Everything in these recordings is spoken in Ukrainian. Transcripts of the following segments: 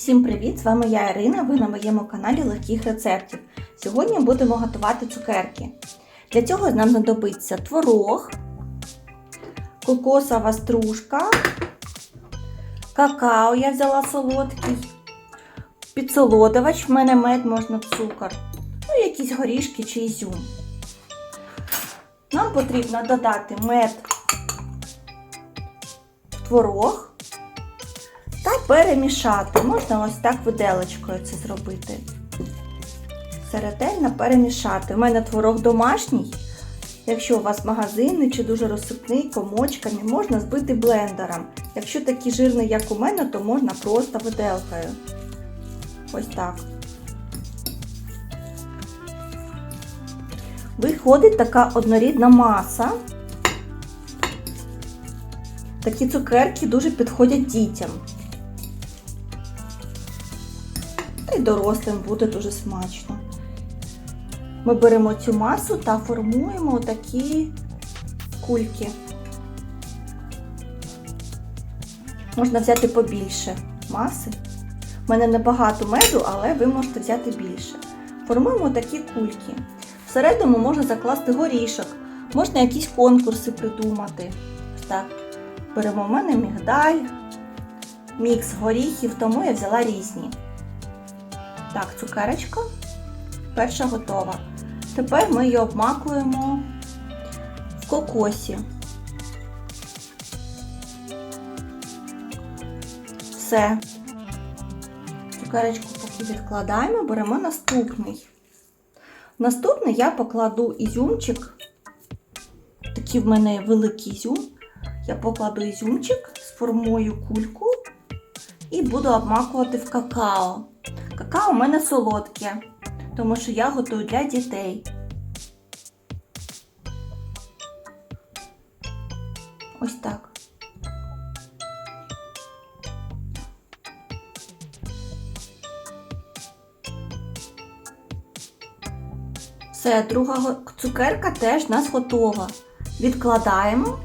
Всім привіт! З вами я Ірина. Ви на моєму каналі легких рецептів. Сьогодні будемо готувати цукерки. Для цього нам знадобиться творог, кокосова стружка, какао я взяла солодкий, підсолодувач, в мене мед можна цукор, ну якісь горішки чи ізюм. Нам потрібно додати мед творог перемішати. Можна ось так виделочкою це зробити. Все ретельно перемішати. У мене творог домашній. Якщо у вас магазинний чи дуже розсипний, комочками, можна збити блендером. Якщо такий жирний, як у мене, то можна просто виделкою. Ось так. Виходить така однорідна маса. Такі цукерки дуже підходять дітям. Й дорослим буде дуже смачно. Ми беремо цю масу та формуємо такі кульки. Можна взяти побільше маси. У мене небагато меду, але ви можете взяти більше. Формуємо такі кульки. Всередину можна закласти горішок, можна якісь конкурси придумати. Так. Беремо в мене мігдаль, мікс горіхів, тому я взяла різні. Так, цукерочка перша готова. Тепер ми її обмакуємо в кокосі. Все. Цукерочку поки відкладаємо, беремо наступний. Наступний я покладу ізюмчик. Такий в мене великий ізюм. Я покладу ізюмчик, сформую кульку і буду обмакувати в какао. Какао у мене солодке, тому що я готую для дітей. Ось так. Все, друга цукерка теж в нас готова. Відкладаємо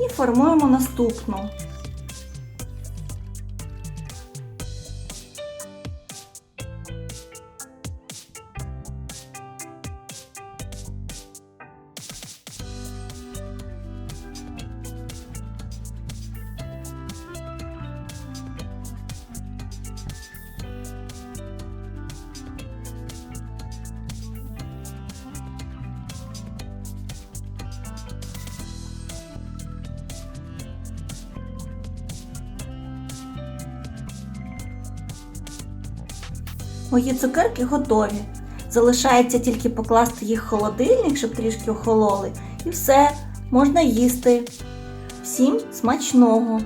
і формуємо наступну. Мої цукерки готові. Залишається тільки покласти їх в холодильник, щоб трішки охололи. І все, можна їсти. Всім смачного!